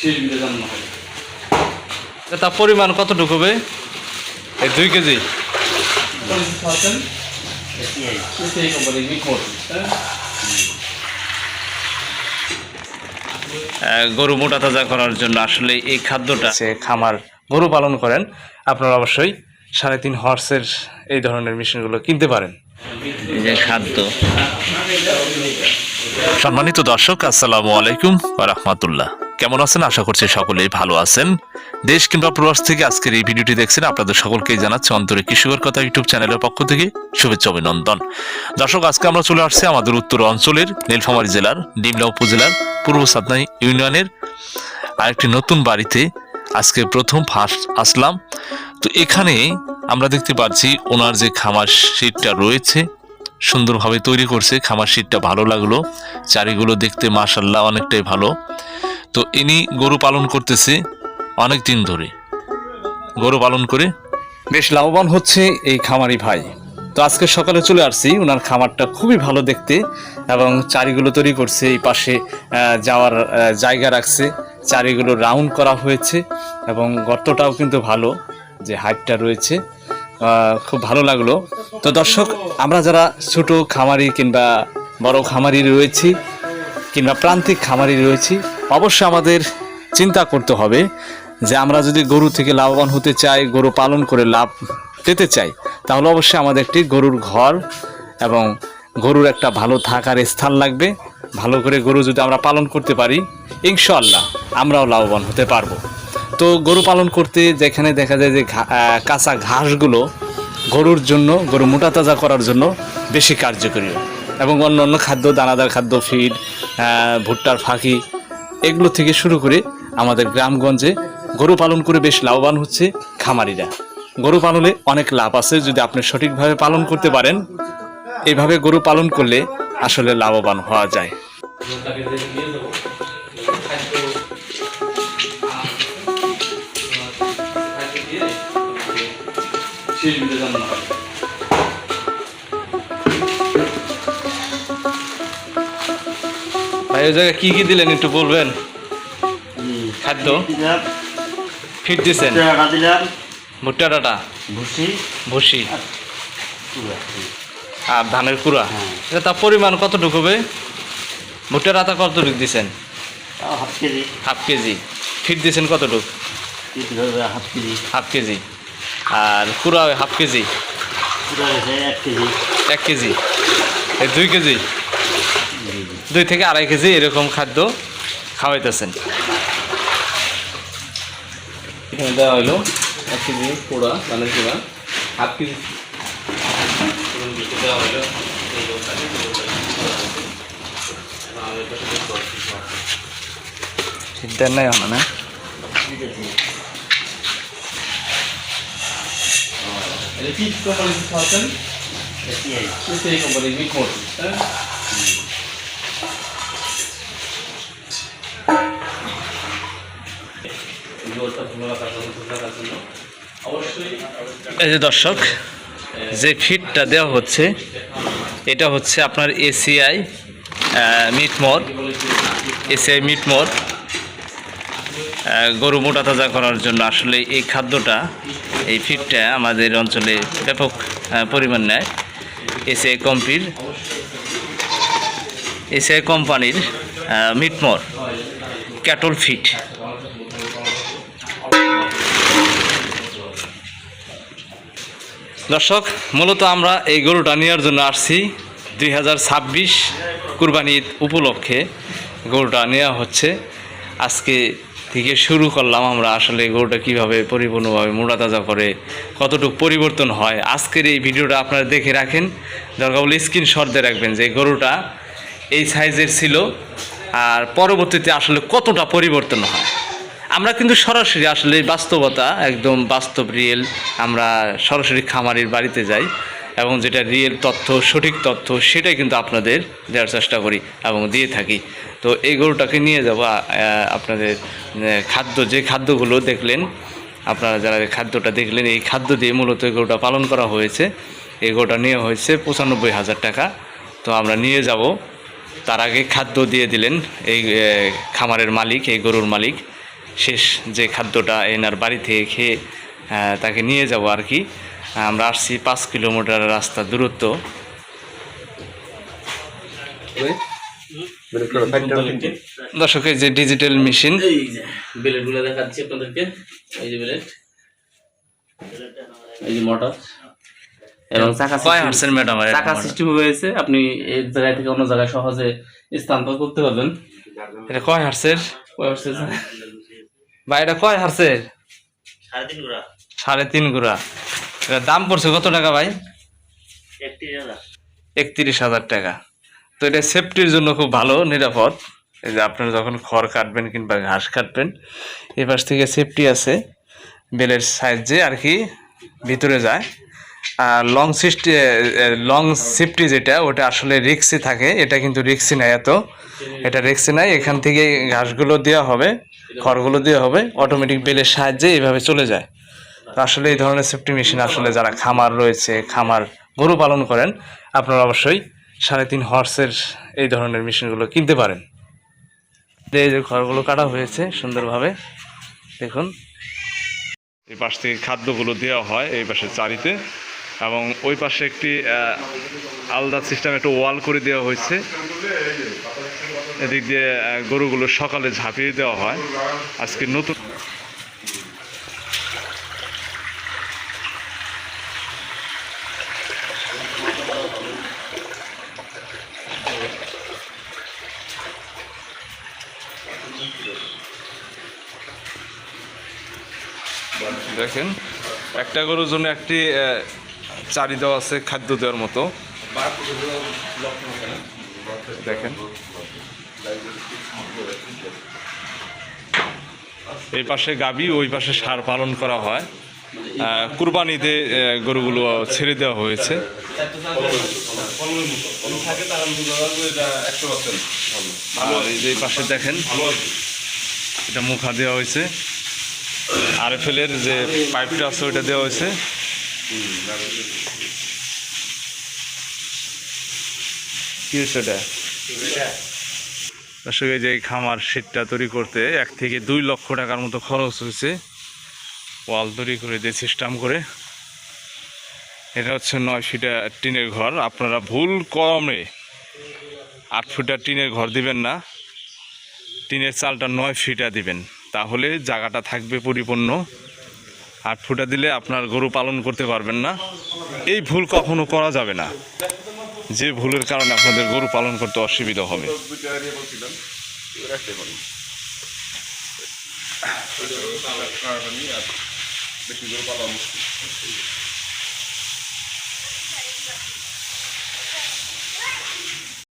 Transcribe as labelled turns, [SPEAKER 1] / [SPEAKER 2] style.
[SPEAKER 1] শেষ বিলে জন্ম হয়।
[SPEAKER 2] তার পরিমাণ কতটুকু হবে এই দুই কেজি। গরু মোটা তাজা করার জন্য আসলে এই খাদ্যটা সে খামার গরু পালন করেন আপনারা অবশ্যই সাড়ে তিন হর্সের এই ধরনের মেশিনগুলো কিনতে পারেন। যে খাদ্য। সম্মানিত দর্শক আসসালামু আলাইকুম রহমতুল্লাহ। কেমন আছেন? আশা করছি সকলেই ভালো আছেন। দেশ কিংবা প্রবাস থেকে আজকের এই ভিডিওটি দেখছেন আপনাদের সকলকেই জানাচ্ছি অন্তরে কৃষকের কথা ইউটিউব চ্যানেলের পক্ষ থেকে শুভেচ্ছা অভিনন্দন। দর্শক, আজকে আমরা চলে আসছি আমাদের উত্তর অঞ্চলের নীলফামারী জেলার, ডিমলা উপজেলার পূর্ব সাতনাই ইউনিয়নের আরেকটি নতুন বাড়িতে আজকে প্রথম ফার্স্ট আসলাম। তো এখানে আমরা দেখতে পাচ্ছি ওনার যে খামার শীটটা রয়েছে, সুন্দরভাবে তৈরি করছে, খামার শীটটা ভালো লাগল। চারিগুলো দেখতে মাশাল্লাহ অনেকটাই ভালো। তো ইনি গরু পালন করতেছে অনেক দিন ধরে। গরু পালন করে বেশ লাভবান হচ্ছে এই খামারি ভাই। তো আজকে সকালে চলে আসছি ওনার খামারটা খুবই ভালো দেখতে এবং চারিগুলো তৈরি করছে, এই পাশে যাওয়ার জায়গা রাখছে, চারিগুলো রাউন্ড করা হয়েছে এবং গর্তটাও কিন্তু ভালো, যে হাইটটা রয়েছে খুব ভালো লাগল। তো দর্শক, আমরা যারা ছোট খামারি কিংবা বড় খামারি রয়েছি, কিংবা প্রান্তিক খামারি রয়েছি অবশ্যই আমাদের চিন্তা করতে হবে যে আমরা যদি গরু থেকে লাভবান হতে চাই, গরু পালন করে লাভ পেতে চাই, তাহলে অবশ্যই আমাদের একটি গরুর ঘর এবং গরুর একটা ভালো থাকার স্থান লাগবে। ভালো করে গরু যদি আমরা পালন করতে পারি ইনশাল্লাহ আমরাও লাভবান হতে পারব। তো গরু পালন করতে যেখানে দেখা যায় যে কাঁচা ঘাসগুলো গরুর জন্য, গরু মোটা তাজা করার জন্য বেশি কার্যকরী। এবং অন্য অন্য খাদ্য, দানাদার খাদ্য, ফিড ভুট্টার ফাঁকি এগুলো থেকে শুরু করে আমাদের গ্রামগঞ্জে গরু পালন করে বেশ লাভবান হচ্ছে খামারিরা। গরু পালনে অনেক লাভ আছে, যদি আপনি সঠিকভাবে পালন করতে পারেন এইভাবে গরু পালন করলে আসলে লাভবান হওয়া যায়।
[SPEAKER 1] শেষ বিলে
[SPEAKER 2] ভাই ওই জায়গায় কি কি দিলেন একটু বলবেন? খাদ্য? ফিট দিচ্ছেন
[SPEAKER 3] টাকা
[SPEAKER 2] ভুট্টা ডাটা
[SPEAKER 3] ভুসি।
[SPEAKER 2] ভুসি। আর ধানের কুড়া?
[SPEAKER 3] হ্যাঁ।
[SPEAKER 2] এটা তার পরিমাণ কতটুকু হবে ভুট্টা ডাটা কতটুকু দিচ্ছেন
[SPEAKER 3] half KG.
[SPEAKER 2] Half KG. Fit দিয়েছেন কতটুকু?
[SPEAKER 3] Half KG.
[SPEAKER 2] Half KG. আর কুড়া হাফ কেজি?
[SPEAKER 3] এক কেজি।
[SPEAKER 2] এক কেজি। এই দুই কেজি? দুই থেকে আড়াই কেজি এরকম খাদ্য খাওয়াইতেছেন।
[SPEAKER 1] এখানে দেওয়া হলো এক কেজি পোড়া ধানের পোড়া, হাফ কেজি কোম্পানি মিট মোট হ্যাঁ
[SPEAKER 2] এই যে দর্শক, যে ফিটটা দেওয়া হচ্ছে, এটা হচ্ছে আপনার এসিআই মিটমোর এসিআই মিটমোর গরু মোটা তাজা করার জন্য আসলে এই খাদ্যটা, এই ফিটটা আমাদের অঞ্চলে ব্যাপক পরিমাণ নেয়। এসিআই কম্পির এসিআই কোম্পানির মিটমোর ক্যাটল ফিট। দর্শক, মূলত আমরা এই গরুটা নেওয়ার জন্য আসছি। দুই হাজার ছাব্বিশ কুরবানি উপলক্ষে গরুটা নেওয়া হচ্ছে। আজকে থেকে শুরু করলাম আমরা আসলে গরুটা কীভাবে পরিপূর্ণভাবে মোড়া তাজা করে কতটুকু পরিবর্তন হয়। আজকের এই ভিডিওটা আপনারা দেখে রাখেন। দরকার বলে স্ক্রিনশট দিয়ে রাখবেন যে গরুটা এই সাইজের ছিল আর পরবর্তীতে আসলে কতটা পরিবর্তন হয়। আমরা কিন্তু সরাসরি আসলে বাস্তবতা, একদম বাস্তব রিয়েল আমরা সরাসরি খামারির বাড়িতে যাই এবং যেটা রিয়েল তথ্য, সঠিক তথ্য সেটাই কিন্তু আপনাদের দেওয়ার চেষ্টা করি এবং দিয়ে থাকি। তো এই গরুটাকে নিয়ে যাব আপনাদের খাদ্য, যে খাদ্যগুলো দেখলেন, আপনারা যারা খাদ্যটা দেখলেন, এই খাদ্য দিয়ে মূলত এই গরুটা পালন করা হয়েছে। এই গরুটা নিয়ে হয়েছে পঁচানব্বই হাজার টাকা। তো আমরা নিয়ে যাব। তার আগে খাদ্য দিয়ে দিলেন এই খামারের মালিক, এই গরুর মালিক। শেষ যে খাদ্যটা এনার বাড়ি থেকে খেয়ে তাকে নিয়ে যাব আর কি। আমরা আসছি পাঁচ কিলোমিটার রাস্তা দূরত্ব। দর্শকের যে ডিজিটাল মেশিন
[SPEAKER 1] ব্লেডগুলো দেখাচ্ছি আপনাদেরকে। এই যে ব্লেড এই যে মোটর। এবং চাকা
[SPEAKER 2] হার্সের ম্যাডাম
[SPEAKER 1] সিস্টেম হয়েছে আপনি এক জায়গা থেকে অন্য জায়গায় সহজে স্থানান্তর করতে পারবেন।
[SPEAKER 2] এটা কয় হার্সের?
[SPEAKER 1] কয় হচ্ছে
[SPEAKER 2] বা এটা কয় হার্সের
[SPEAKER 3] সাড়ে তিন গুড়া।
[SPEAKER 2] এটার দাম পড়ছে কত টাকা ভাই?
[SPEAKER 3] একত্রিশ হাজার।
[SPEAKER 2] টাকা। তো এটা সেফটির জন্য খুব ভালো নিরাপদ। এই যে আপনারা যখন খড় কাটবেন কিংবা ঘাস কাটবেন এই পাশ থেকে সেফটি আছে। বেলের সাইজে আর কি ভিতরে যায়। আর লং সিস্টি লং সেফটি যেটা ওটা আসলে রিক্সি থাকে। এটা কিন্তু রিক্সি নাই এত। এটা রিক্সি নাই। এখান থেকে ঘাসগুলো দেওয়া হবে। খড়গুলো দেওয়া হবে অটোমেটিক বেলের সাহায্যে এইভাবে চলে যায়। আসলে এই ধরনের সেফটি মেশিন আসলে যারা খামার রয়েছে, খামার গরু পালন করেন, আপনারা অবশ্যই সাড়ে তিন হর্সের এই ধরনের মেশিনগুলো কিনতে পারেন। এই যে খড়গুলো কাটা হয়েছে সুন্দরভাবে, দেখুন। এই পাশ থেকে খাদ্যগুলো দেওয়া হয় এই পাশে চারিতে এবং ওই পাশে একটি আলাদা সিস্টেম একটা ওয়াল করে দেওয়া হয়েছে। এদিক দিয়ে গরুগুলো সকালে ঝাঁপিয়ে দেওয়া হয়। আজকে নতুন দেখেন, একটা গরুর জন্য একটি চারি দেওয়া আছে, খাদ্য দেওয়ার মতো। দেখেন। এই পাশে গাবি, ওই পাশে সার পালন করা হয়। কুরবানিতে গরুগুলো ছেড়ে দেওয়া হয়েছে। এই পাশে দেখেন, এটা মুখা দেওয়া হয়েছে। আরএফএলের যে পাইপটা আছে, ওইটা দেওয়া হয়েছে। কি হচ্ছে ওটা? যে এই খামার শীতটা তৈরি করতে এক থেকে দুই লক্ষ টাকার মতো খরচ হয়েছে। ওয়াল তৈরি করে দিয়ে সিস্টেম করে। এটা হচ্ছে নয় ফিটা টিনের ঘর। আপনারা ভুল কমে আট ফুটা টিনের ঘর দিবেন না। টিনের চালটা নয় ফিটা দিবেন। তাহলে জায়গাটা থাকবে পরিপূর্ণ। আট ফুটা দিলে আপনার গরু পালন করতে পারবেন না। এই ভুল কখনো করা যাবে না। যে ভুলের কারণে আপনাদের গরু পালন করতে অসুবিধা হবে।
[SPEAKER 4] বেশি গরু পালন